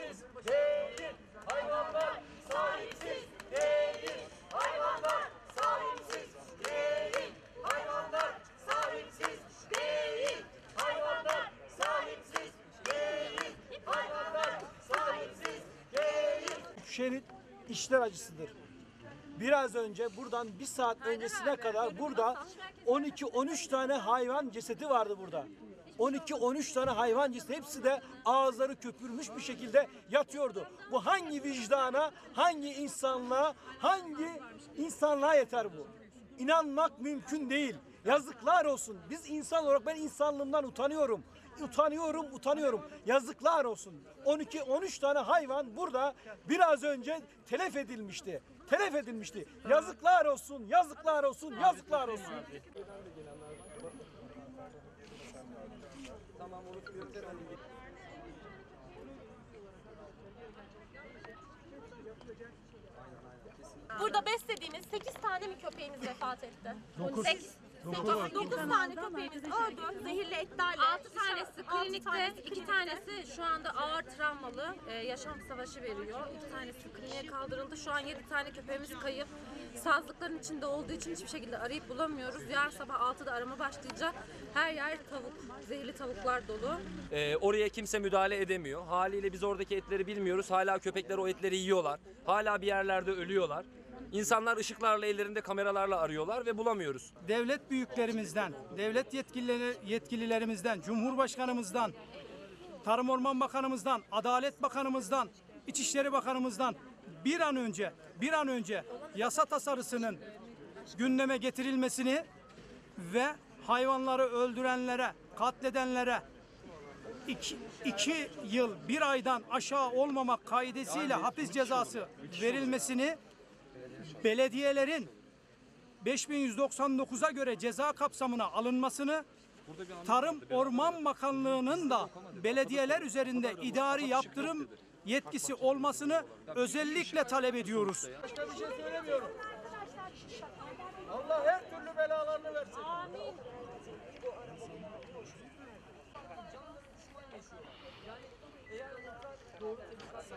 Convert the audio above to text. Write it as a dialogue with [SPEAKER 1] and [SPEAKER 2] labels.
[SPEAKER 1] sahipsiz değil. Hayvanlar sahipsiz değil. Hayvanlar sahipsiz değil. Hayvanlar sahipsiz değil. Hayvanlar sahipsiz değil. Hayvanlar sahipsiz değil.
[SPEAKER 2] şerit işler acısıdır. Biraz önce buradan bir saat öncesine kadar burada 12-13 tane hayvan cesedi vardı burada. 12-13 tane hayvan cesedi hepsi de ağızları köpürmüş bir şekilde yatıyordu. Bu hangi vicdana, hangi insanlığa, hangi insanlığa yeter bu? İnanmak mümkün değil. Yazıklar olsun. Biz insan olarak ben insanlığımdan utanıyorum. Utanıyorum, utanıyorum. Yazıklar olsun. 12 13 tane hayvan burada biraz önce telef edilmişti. Telef edilmişti. Yazıklar olsun, yazıklar olsun, yazıklar olsun.
[SPEAKER 3] Burada beslediğimiz 8 tane mi köpeğimiz vefat etti? 9. 8. 9 tane köpeğimiz öldü. Zehirli etlerle.
[SPEAKER 4] 6 tanesi
[SPEAKER 3] Altı
[SPEAKER 4] klinikte,
[SPEAKER 3] tanesi
[SPEAKER 4] 2
[SPEAKER 3] klinikte.
[SPEAKER 4] tanesi şu anda ağır travmalı, e, yaşam savaşı veriyor. 2 tanesi kliniğe kaldırıldı. Şu an 7 tane köpeğimiz kayıp. Sazlıkların içinde olduğu için hiçbir şekilde arayıp bulamıyoruz. Yarın sabah 6'da arama başlayacak. Her yer tavuk, zehirli tavuklar dolu.
[SPEAKER 5] Ee, oraya kimse müdahale edemiyor. Haliyle biz oradaki etleri bilmiyoruz. Hala köpekler o etleri yiyorlar. Hala bir yerlerde ölüyorlar. İnsanlar ışıklarla ellerinde kameralarla arıyorlar ve bulamıyoruz.
[SPEAKER 6] devlet büyüklerimizden, devlet yetkilileri, yetkililerimizden, Cumhurbaşkanımızdan, Tarım Orman Bakanımızdan, Adalet Bakanımızdan, İçişleri Bakanımızdan bir an önce, bir an önce yasa tasarısının gündeme getirilmesini ve hayvanları öldürenlere, katledenlere iki, iki yıl bir aydan aşağı olmamak kaidesiyle hapis cezası verilmesini belediyelerin 5199'a göre ceza kapsamına alınmasını Tarım Orman Bakanlığı'nın da belediyeler üzerinde idari yaptırım yetkisi olmasını özellikle talep ediyoruz.
[SPEAKER 2] Başka bir şey söylemiyorum. Allah her türlü belalarını versin. Amin. Eğer doğru